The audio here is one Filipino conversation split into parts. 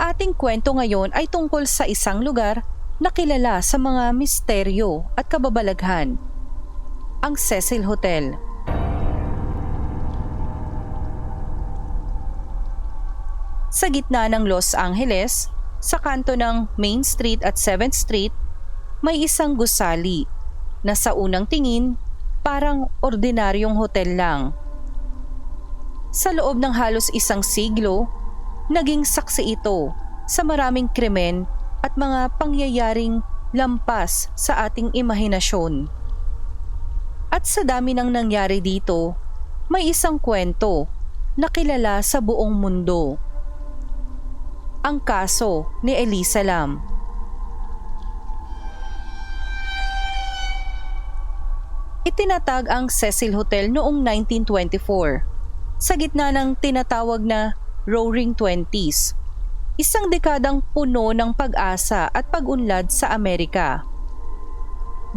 ating kwento ngayon ay tungkol sa isang lugar na kilala sa mga misteryo at kababalaghan. Ang Cecil Hotel. Sa gitna ng Los Angeles, sa kanto ng Main Street at 7th Street, may isang gusali na sa unang tingin parang ordinaryong hotel lang. Sa loob ng halos isang siglo, naging saksi ito sa maraming krimen at mga pangyayaring lampas sa ating imahinasyon. At sa dami ng nangyari dito, may isang kwento na kilala sa buong mundo. Ang kaso ni Elisa Lam. Itinatag ang Cecil Hotel noong 1924 sa gitna ng tinatawag na Roaring Twenties. Isang dekadang puno ng pag-asa at pag-unlad sa Amerika.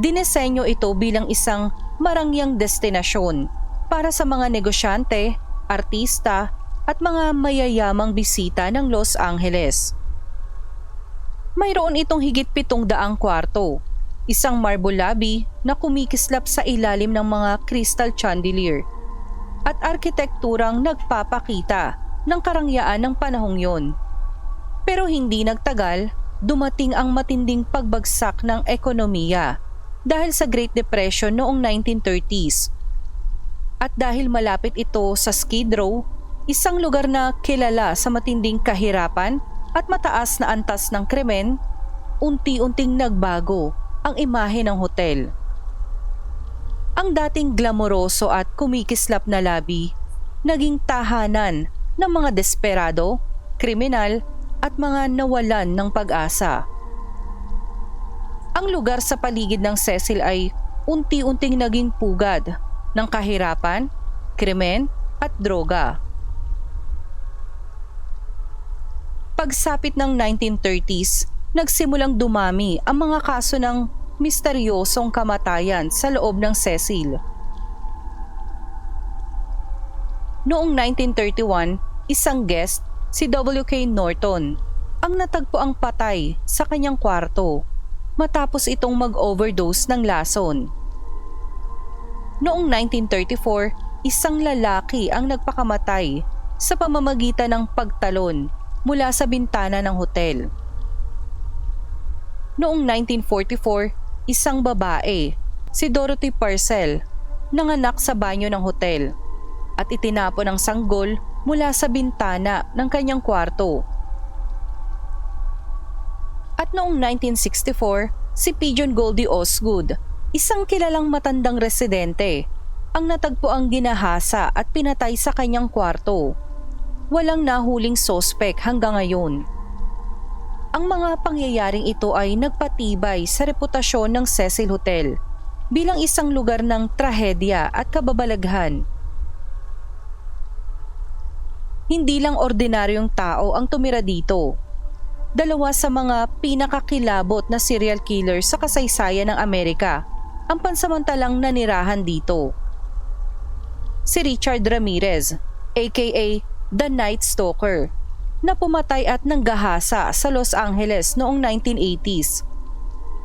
Dinesenyo ito bilang isang marangyang destinasyon para sa mga negosyante, artista at mga mayayamang bisita ng Los Angeles. Mayroon itong higit pitong daang kwarto, isang marble lobby na kumikislap sa ilalim ng mga crystal chandelier at arkitekturang nagpapakita ng karangyaan ng panahong yon. Pero hindi nagtagal, dumating ang matinding pagbagsak ng ekonomiya dahil sa Great Depression noong 1930s. At dahil malapit ito sa Skid Row, isang lugar na kilala sa matinding kahirapan at mataas na antas ng krimen, unti-unting nagbago ang imahe ng hotel. Ang dating glamoroso at kumikislap na labi, naging tahanan ng mga desperado, kriminal at mga nawalan ng pag-asa. Ang lugar sa paligid ng Cecil ay unti-unting naging pugad ng kahirapan, krimen at droga. Pagsapit ng 1930s, nagsimulang dumami ang mga kaso ng misteryosong kamatayan sa loob ng Cecil. Noong 1931, isang guest, si W.K. Norton, ang natagpo ang patay sa kanyang kwarto matapos itong mag-overdose ng lason. Noong 1934, isang lalaki ang nagpakamatay sa pamamagitan ng pagtalon mula sa bintana ng hotel. Noong 1944, isang babae, si Dorothy Parcell, nanganak sa banyo ng hotel at itinapon ang sanggol mula sa bintana ng kanyang kwarto. At noong 1964, si Pigeon Goldie Osgood, isang kilalang matandang residente, ang natagpo ang ginahasa at pinatay sa kanyang kwarto. Walang nahuling sospek hanggang ngayon. Ang mga pangyayaring ito ay nagpatibay sa reputasyon ng Cecil Hotel bilang isang lugar ng trahedya at kababalaghan hindi lang ordinaryong tao ang tumira dito. Dalawa sa mga pinakakilabot na serial killer sa kasaysayan ng Amerika ang pansamantalang nanirahan dito. Si Richard Ramirez, aka The Night Stalker, na pumatay at nanggahasa sa Los Angeles noong 1980s.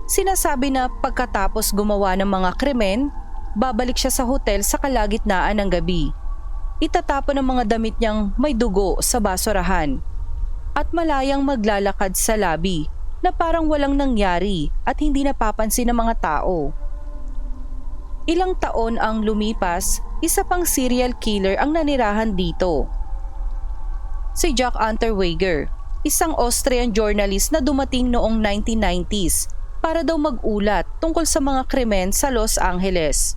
Sinasabi na pagkatapos gumawa ng mga krimen, babalik siya sa hotel sa kalagitnaan ng gabi itatapon ang mga damit niyang may dugo sa basurahan at malayang maglalakad sa labi na parang walang nangyari at hindi napapansin ng mga tao. Ilang taon ang lumipas, isa pang serial killer ang nanirahan dito. Si Jack Unterweger, isang Austrian journalist na dumating noong 1990s para daw mag-ulat tungkol sa mga krimen sa Los Angeles.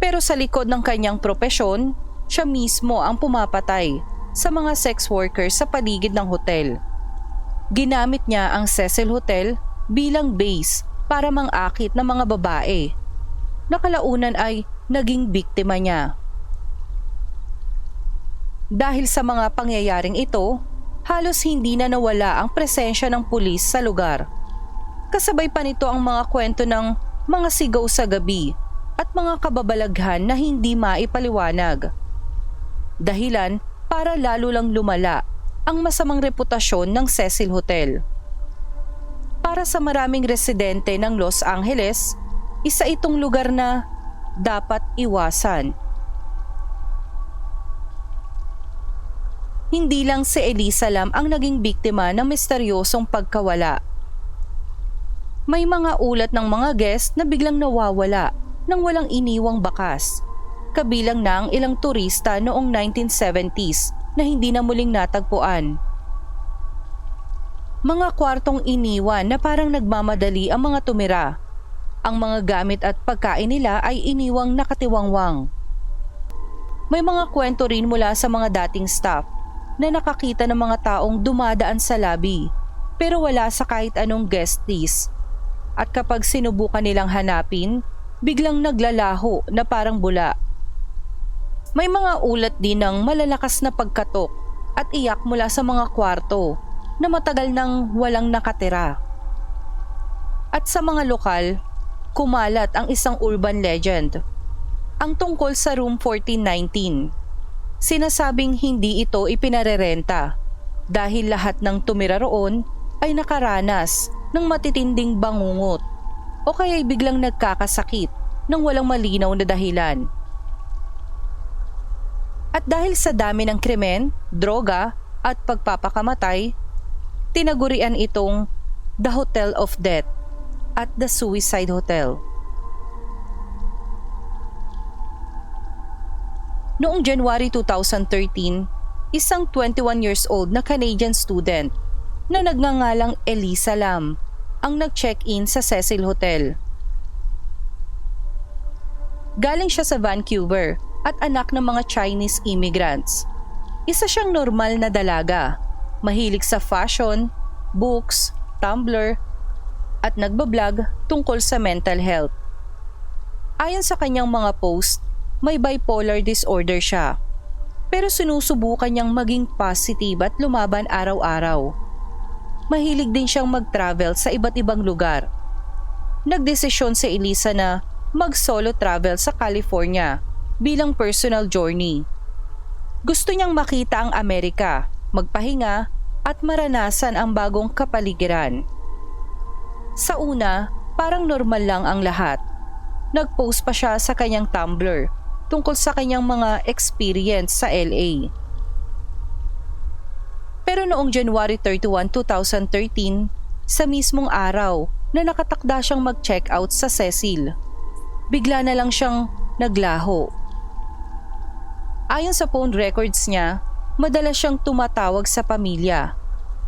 Pero sa likod ng kanyang propesyon, siya mismo ang pumapatay sa mga sex workers sa paligid ng hotel. Ginamit niya ang Cecil Hotel bilang base para mangakit ng mga babae. Nakalaunan ay naging biktima niya. Dahil sa mga pangyayaring ito, halos hindi na nawala ang presensya ng pulis sa lugar. Kasabay pa nito ang mga kwento ng mga sigaw sa gabi at mga kababalaghan na hindi maipaliwanag dahilan para lalo lang lumala ang masamang reputasyon ng Cecil Hotel. Para sa maraming residente ng Los Angeles, isa itong lugar na dapat iwasan. Hindi lang si Elisa Lam ang naging biktima ng misteryosong pagkawala. May mga ulat ng mga guest na biglang nawawala nang walang iniwang bakas. Kabilang na ang ilang turista noong 1970s na hindi na muling natagpuan. Mga kwartong iniwan na parang nagmamadali ang mga tumira. Ang mga gamit at pagkain nila ay iniwang nakatiwangwang. May mga kwento rin mula sa mga dating staff na nakakita ng mga taong dumadaan sa labi pero wala sa kahit anong guest list. At kapag sinubukan nilang hanapin, biglang naglalaho na parang bula. May mga ulat din ng malalakas na pagkatok at iyak mula sa mga kwarto na matagal nang walang nakatira. At sa mga lokal, kumalat ang isang urban legend. Ang tungkol sa room 1419 Sinasabing hindi ito ipinarerenta dahil lahat ng tumira roon ay nakaranas ng matitinding bangungot o kaya'y biglang nagkakasakit ng walang malinaw na dahilan. At dahil sa dami ng krimen, droga at pagpapakamatay, tinagurian itong The Hotel of Death at The Suicide Hotel. Noong January 2013, isang 21 years old na Canadian student na nagngangalang Elisa Lam ang nag-check-in sa Cecil Hotel. Galing siya sa Vancouver at anak ng mga Chinese immigrants. Isa siyang normal na dalaga, mahilig sa fashion, books, Tumblr, at nagbablog tungkol sa mental health. Ayon sa kanyang mga post, may bipolar disorder siya. Pero sinusubukan niyang maging positive at lumaban araw-araw. Mahilig din siyang mag-travel sa iba't ibang lugar. Nagdesisyon si Elisa na mag-solo travel sa California bilang personal journey. Gusto niyang makita ang Amerika, magpahinga at maranasan ang bagong kapaligiran. Sa una, parang normal lang ang lahat. Nag-post pa siya sa kanyang Tumblr tungkol sa kanyang mga experience sa LA. Pero noong January 31, 2013, sa mismong araw na nakatakda siyang mag-check out sa Cecil, bigla na lang siyang naglaho. Ayon sa phone records niya, madalas siyang tumatawag sa pamilya.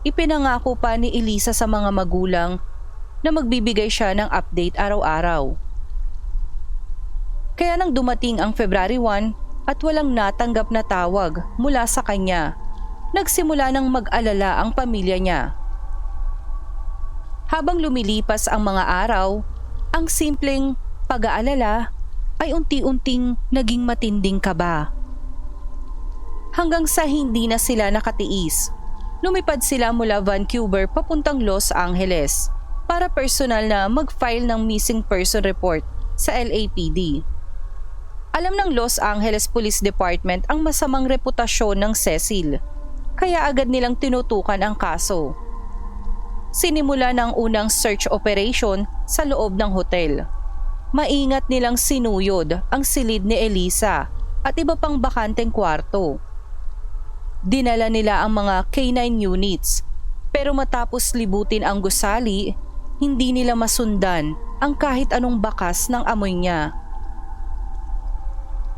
Ipinangako pa ni Elisa sa mga magulang na magbibigay siya ng update araw-araw. Kaya nang dumating ang February 1 at walang natanggap na tawag mula sa kanya, nagsimula ng mag-alala ang pamilya niya. Habang lumilipas ang mga araw, ang simpleng pag-aalala ay unti-unting naging matinding kaba. Hanggang sa hindi na sila nakatiis, lumipad sila mula Vancouver papuntang Los Angeles para personal na mag-file ng missing person report sa LAPD. Alam ng Los Angeles Police Department ang masamang reputasyon ng Cecil, kaya agad nilang tinutukan ang kaso. Sinimula ng unang search operation sa loob ng hotel. Maingat nilang sinuyod ang silid ni Elisa at iba pang bakanteng kwarto. Dinala nila ang mga K9 units pero matapos libutin ang gusali, hindi nila masundan ang kahit anong bakas ng amoy niya.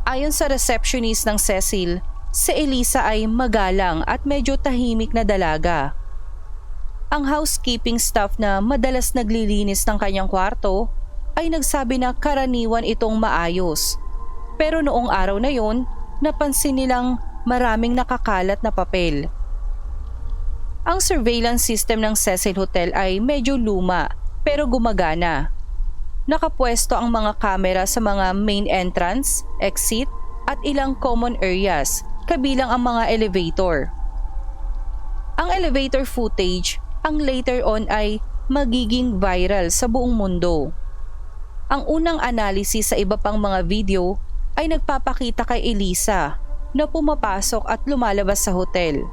Ayon sa receptionist ng Cecil, si Elisa ay magalang at medyo tahimik na dalaga. Ang housekeeping staff na madalas naglilinis ng kanyang kwarto ay nagsabi na karaniwan itong maayos. Pero noong araw na yon, napansin nilang maraming nakakalat na papel. Ang surveillance system ng Cecil Hotel ay medyo luma pero gumagana nakapwesto ang mga kamera sa mga main entrance, exit at ilang common areas kabilang ang mga elevator. Ang elevator footage ang later on ay magiging viral sa buong mundo. Ang unang analysis sa iba pang mga video ay nagpapakita kay Elisa na pumapasok at lumalabas sa hotel.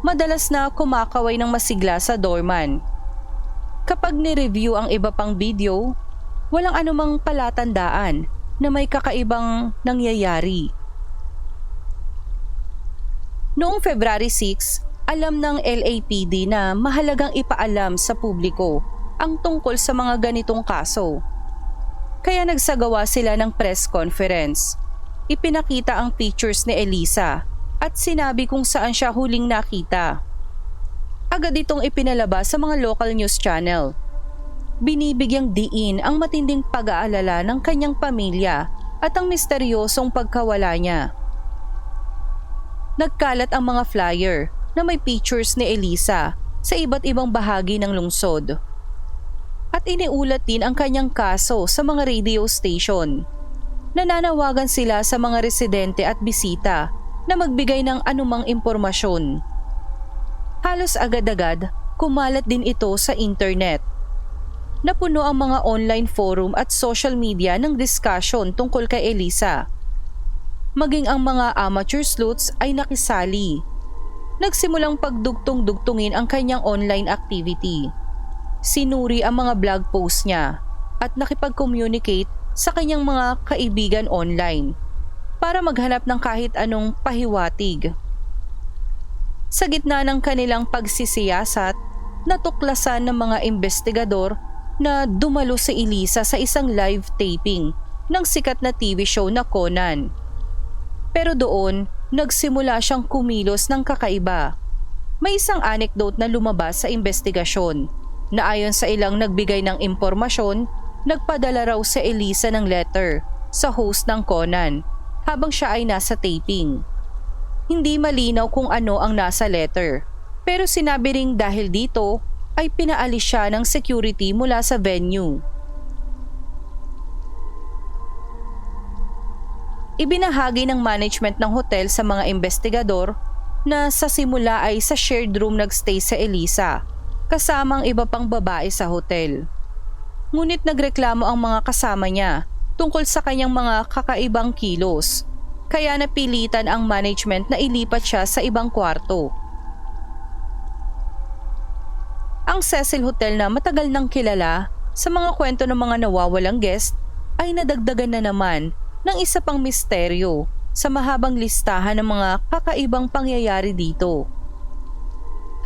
madalas na kumakaway ng masigla sa doorman. Kapag ni-review ang iba pang video, walang anumang palatandaan na may kakaibang nangyayari. Noong February 6, alam ng LAPD na mahalagang ipaalam sa publiko ang tungkol sa mga ganitong kaso. Kaya nagsagawa sila ng press conference. Ipinakita ang pictures ni Elisa at sinabi kung saan siya huling nakita. Agad itong ipinalabas sa mga local news channel. Binibigyang diin ang matinding pag-aalala ng kanyang pamilya at ang misteryosong pagkawala niya. Nagkalat ang mga flyer na may pictures ni Elisa sa iba't ibang bahagi ng lungsod. At iniulat din ang kanyang kaso sa mga radio station. Nananawagan sila sa mga residente at bisita na magbigay ng anumang impormasyon. Halos agad-agad, kumalat din ito sa internet. Napuno ang mga online forum at social media ng discussion tungkol kay Elisa. Maging ang mga amateur sleuths ay nakisali. Nagsimulang pagdugtong-dugtungin ang kanyang online activity. Sinuri ang mga blog post niya at nakipag-communicate sa kanyang mga kaibigan online para maghanap ng kahit anong pahiwatig. Sa gitna ng kanilang pagsisiyasat, natuklasan ng mga investigador na dumalo si Elisa sa isang live taping ng sikat na TV show na Conan. Pero doon, nagsimula siyang kumilos ng kakaiba. May isang anecdote na lumabas sa investigasyon na ayon sa ilang nagbigay ng impormasyon, nagpadala raw sa Elisa ng letter sa host ng Conan habang siya ay nasa taping. Hindi malinaw kung ano ang nasa letter pero sinabi ring dahil dito ay pinaalis siya ng security mula sa venue. Ibinahagi ng management ng hotel sa mga investigador na sa simula ay sa shared room nagstay sa Elisa kasama ang iba pang babae sa hotel. Ngunit nagreklamo ang mga kasama niya tungkol sa kanyang mga kakaibang kilos kaya napilitan ang management na ilipat siya sa ibang kwarto. Ang Cecil Hotel na matagal nang kilala sa mga kwento ng mga nawawalang guest ay nadagdagan na naman ng isa pang misteryo sa mahabang listahan ng mga kakaibang pangyayari dito.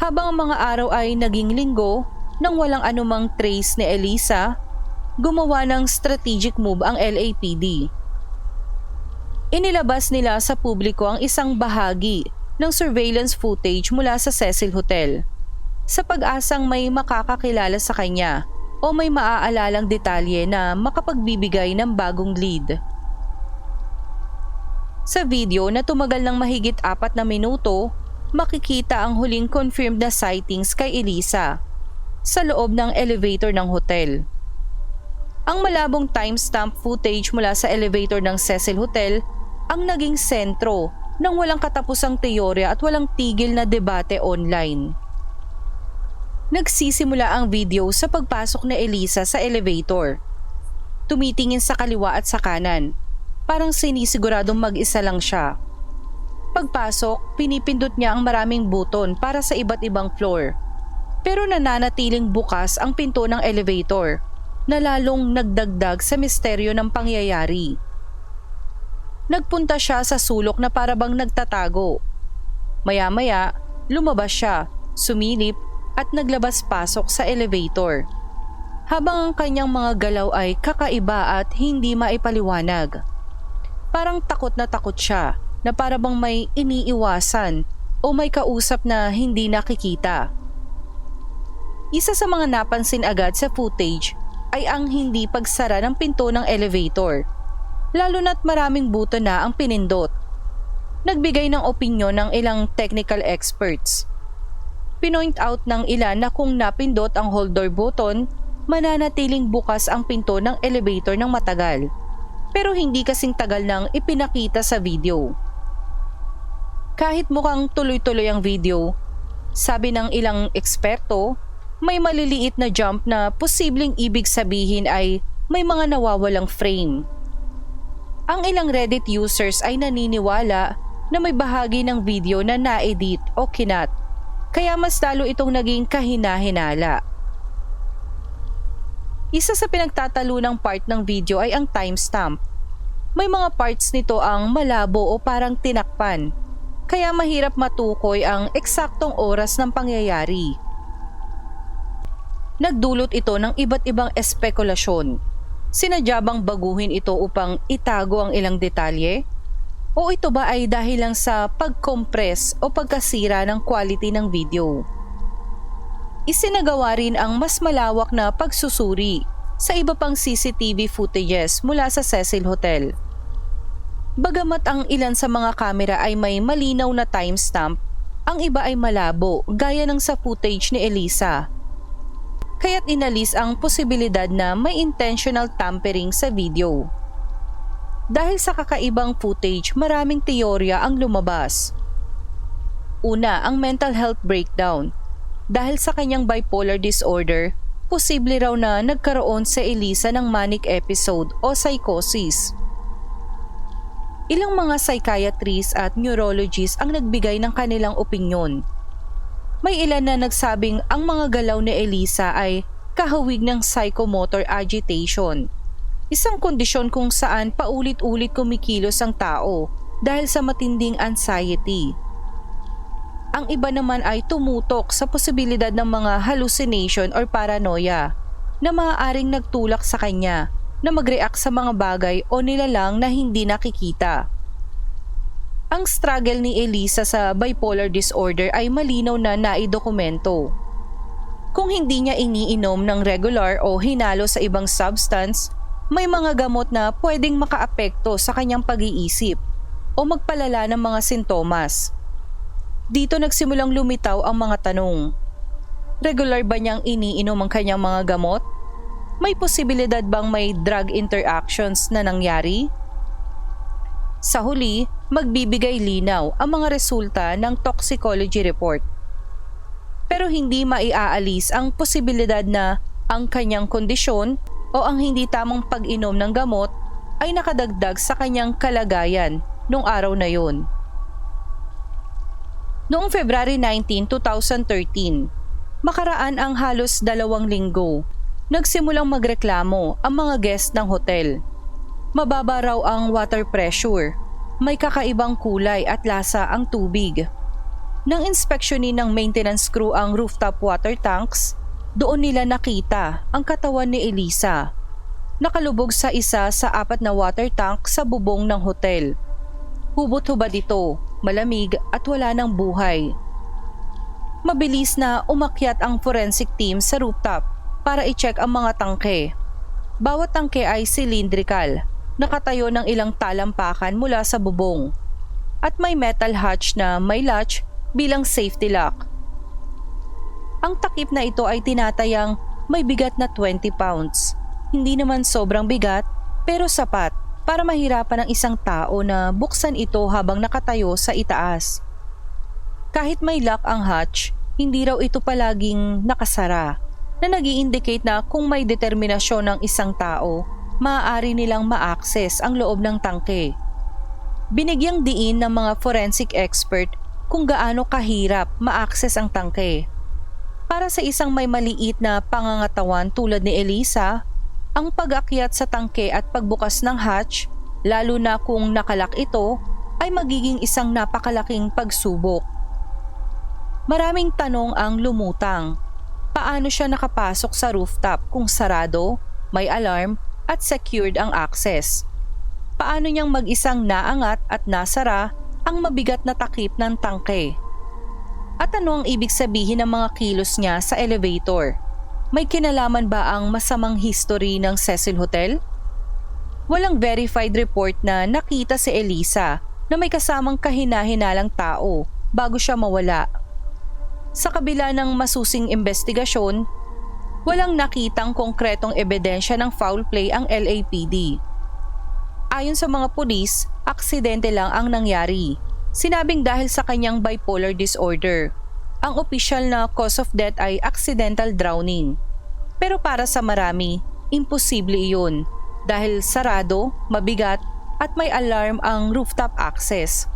Habang ang mga araw ay naging linggo nang walang anumang trace ni Elisa, gumawa ng strategic move ang LAPD. Inilabas nila sa publiko ang isang bahagi ng surveillance footage mula sa Cecil Hotel sa pag-asang may makakakilala sa kanya o may maaalalang detalye na makapagbibigay ng bagong lead. Sa video na tumagal ng mahigit apat na minuto, makikita ang huling confirmed na sightings kay Elisa sa loob ng elevator ng hotel. Ang malabong timestamp footage mula sa elevator ng Cecil Hotel ang naging sentro ng walang katapusang teorya at walang tigil na debate online. Nagsisimula ang video sa pagpasok ni Elisa sa elevator. Tumitingin sa kaliwa at sa kanan Parang sinisiguradong mag-isa lang siya. Pagpasok, pinipindot niya ang maraming buton para sa iba't ibang floor. Pero nananatiling bukas ang pinto ng elevator na lalong nagdagdag sa misteryo ng pangyayari. Nagpunta siya sa sulok na parabang nagtatago. Maya-maya, lumabas siya, sumilip at naglabas-pasok sa elevator. Habang ang kanyang mga galaw ay kakaiba at hindi maipaliwanag. Parang takot na takot siya na para bang may iniiwasan o may kausap na hindi nakikita. Isa sa mga napansin agad sa footage ay ang hindi pagsara ng pinto ng elevator, lalo na't maraming buto na ang pinindot. Nagbigay ng opinyon ng ilang technical experts. Pinoint out ng ilan na kung napindot ang hold door button, mananatiling bukas ang pinto ng elevator ng matagal pero hindi kasing tagal nang ipinakita sa video. Kahit mukhang tuloy-tuloy ang video, sabi ng ilang eksperto, may maliliit na jump na posibleng ibig sabihin ay may mga nawawalang frame. Ang ilang Reddit users ay naniniwala na may bahagi ng video na na-edit o kinat kaya mas lalo itong naging kahina-hinala. Isa sa pinagtatalunang part ng video ay ang timestamp. May mga parts nito ang malabo o parang tinakpan, kaya mahirap matukoy ang eksaktong oras ng pangyayari. Nagdulot ito ng iba't ibang espekulasyon. Sinadya baguhin ito upang itago ang ilang detalye? O ito ba ay dahil lang sa pag-compress o pagkasira ng quality ng video? Isinagawa rin ang mas malawak na pagsusuri sa iba pang CCTV footages mula sa Cecil Hotel. Bagamat ang ilan sa mga kamera ay may malinaw na timestamp, ang iba ay malabo gaya ng sa footage ni Elisa kaya't inalis ang posibilidad na may intentional tampering sa video. Dahil sa kakaibang footage, maraming teorya ang lumabas. Una, ang mental health breakdown. Dahil sa kanyang bipolar disorder, posible raw na nagkaroon sa Elisa ng manic episode o psychosis. Ilang mga psychiatrists at neurologists ang nagbigay ng kanilang opinyon may ilan na nagsabing ang mga galaw ni Elisa ay kahawig ng psychomotor agitation. Isang kondisyon kung saan paulit-ulit kumikilos ang tao dahil sa matinding anxiety. Ang iba naman ay tumutok sa posibilidad ng mga hallucination or paranoia na maaaring nagtulak sa kanya na mag-react sa mga bagay o nilalang na hindi nakikita. Ang struggle ni Elisa sa bipolar disorder ay malinaw na naidokumento. Kung hindi niya iniinom ng regular o hinalo sa ibang substance, may mga gamot na pwedeng makaapekto sa kanyang pag-iisip o magpalala ng mga sintomas. Dito nagsimulang lumitaw ang mga tanong. Regular ba niyang iniinom ang kanyang mga gamot? May posibilidad bang may drug interactions na nangyari? Sa huli, magbibigay linaw ang mga resulta ng toxicology report. Pero hindi maiaalis ang posibilidad na ang kanyang kondisyon o ang hindi tamang pag-inom ng gamot ay nakadagdag sa kanyang kalagayan noong araw na yun. Noong February 19, 2013, makaraan ang halos dalawang linggo, nagsimulang magreklamo ang mga guest ng hotel Mababa raw ang water pressure. May kakaibang kulay at lasa ang tubig. Nang inspeksyonin ng maintenance crew ang rooftop water tanks, doon nila nakita ang katawan ni Elisa. Nakalubog sa isa sa apat na water tank sa bubong ng hotel. Hubot-hubad ito, malamig at wala ng buhay. Mabilis na umakyat ang forensic team sa rooftop para i-check ang mga tangke. Bawat tangke ay cylindrical nakatayo ng ilang talampakan mula sa bubong at may metal hatch na may latch bilang safety lock. Ang takip na ito ay tinatayang may bigat na 20 pounds. Hindi naman sobrang bigat pero sapat para mahirapan ng isang tao na buksan ito habang nakatayo sa itaas. Kahit may lock ang hatch, hindi raw ito palaging nakasara na nag indicate na kung may determinasyon ng isang tao maaari nilang ma-access ang loob ng tangke. Binigyang diin ng mga forensic expert kung gaano kahirap ma-access ang tangke. Para sa isang may maliit na pangangatawan tulad ni Elisa, ang pag-akyat sa tangke at pagbukas ng hatch, lalo na kung nakalak ito, ay magiging isang napakalaking pagsubok. Maraming tanong ang lumutang. Paano siya nakapasok sa rooftop kung sarado, may alarm at secured ang access. Paano niyang mag-isang naangat at nasara ang mabigat na takip ng tangke? At ano ang ibig sabihin ng mga kilos niya sa elevator? May kinalaman ba ang masamang history ng Cecil Hotel? Walang verified report na nakita si Elisa na may kasamang kahina-hinalang tao bago siya mawala. Sa kabila ng masusing investigasyon, walang nakitang konkretong ebidensya ng foul play ang LAPD. Ayon sa mga pulis, aksidente lang ang nangyari. Sinabing dahil sa kanyang bipolar disorder. Ang opisyal na cause of death ay accidental drowning. Pero para sa marami, imposible iyon dahil sarado, mabigat at may alarm ang rooftop access.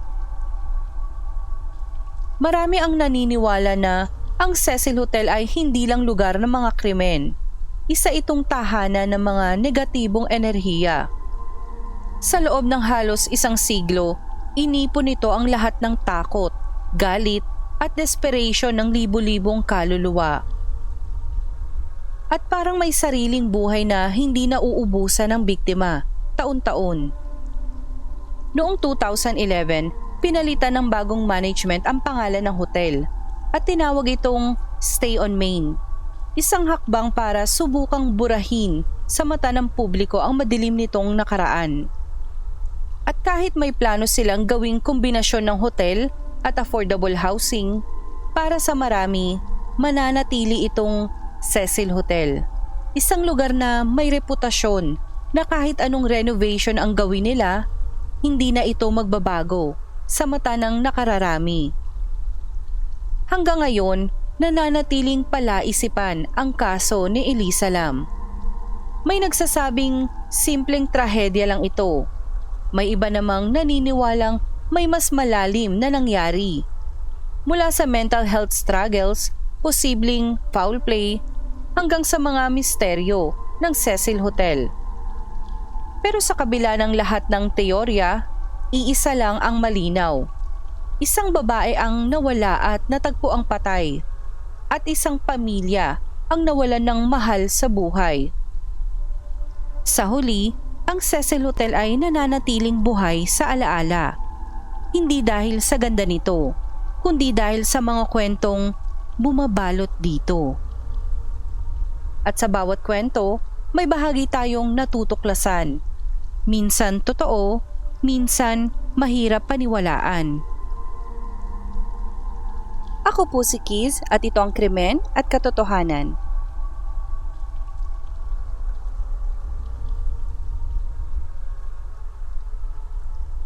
Marami ang naniniwala na ang Cecil Hotel ay hindi lang lugar ng mga krimen. Isa itong tahanan ng mga negatibong enerhiya. Sa loob ng halos isang siglo, inipon nito ang lahat ng takot, galit at desperation ng libu-libong kaluluwa. At parang may sariling buhay na hindi nauubusan ng biktima, taon-taon. Noong 2011, pinalitan ng bagong management ang pangalan ng hotel at tinawag itong Stay on Main. Isang hakbang para subukang burahin sa mata ng publiko ang madilim nitong nakaraan. At kahit may plano silang gawing kombinasyon ng hotel at affordable housing, para sa marami, mananatili itong Cecil Hotel. Isang lugar na may reputasyon na kahit anong renovation ang gawin nila, hindi na ito magbabago sa mata ng nakararami. Hanggang ngayon, nananatiling palaisipan ang kaso ni Elisa Lam. May nagsasabing simpleng trahedya lang ito. May iba namang naniniwalang may mas malalim na nangyari. Mula sa mental health struggles, posibleng foul play, hanggang sa mga misteryo ng Cecil Hotel. Pero sa kabila ng lahat ng teorya, iisa lang ang malinaw. Isang babae ang nawala at natagpo ang patay. At isang pamilya ang nawalan ng mahal sa buhay. Sa huli, ang Cecil Hotel ay nananatiling buhay sa alaala. Hindi dahil sa ganda nito, kundi dahil sa mga kwentong bumabalot dito. At sa bawat kwento, may bahagi tayong natutuklasan. Minsan totoo, minsan mahirap paniwalaan. Ako po si Kiz at ito ang Krimen at Katotohanan.